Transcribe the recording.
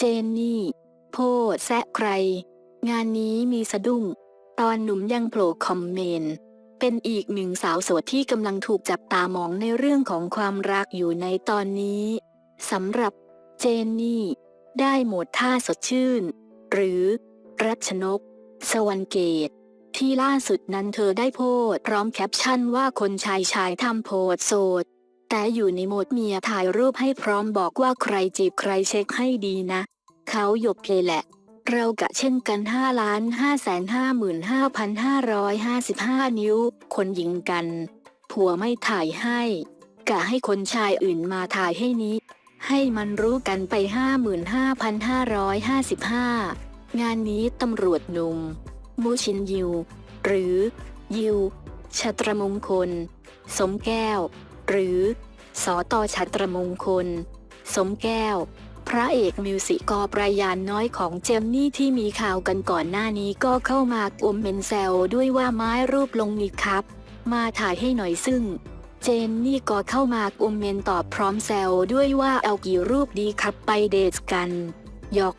เจนนี่ โพดแซะใคร งานนี้มีสะดุ้ง ตอนหนุ่มยังโผล่คอมเมนต์เป็นอีกหนึ่งสาวโสดที่กำลังถูกจับตามองในเรื่องของความรักอยู่ในตอนนี้สำหรับเจนนี่ ได้หมดท่าสดชื่น หรือ รัชนก สวรรเกต ที่ล่าสุดนั้นเธอได้โพสพร้อมแคปชั่นว่าคนชายชายทำโพสโสด แต่อยู่ในโหมดเมียถ่ายรูปให้พร้อมบอกว่าใครจีบใครเช็คให้ดีนะ เขาหยบเลยแหละ เรากะเช่นกัน5ล้าน5แสน5หมื่น5,555 นิ้ว คนยิงกัน ผัวไม่ถ่ายให้ กะให้คนชายอื่นมาถ่ายให้นี้ ให้มันรู้กันไป 55,555 งานนี้ตำรวจหนุ่ม มูชินยิว หรือ ยิวชัตรมงคล สมแก้ว หรือสอตอชัตรมงคล สมแก้ว พระเอกมิวสิกอปรายานน้อยของเจมนี่ที่มีข่าวกันก่อนหน้านี้ก็เข้ามาอมเมนแซวด้วยว่าไม้รูปลงนี่ครับ มาถ่ายให้หน่อยซึ่ง เจนนี่ก็เข้ามาอมเมนตอบพร้อมแซวด้วยว่าเอากี่รูปดีครับไปเดทกันหยอก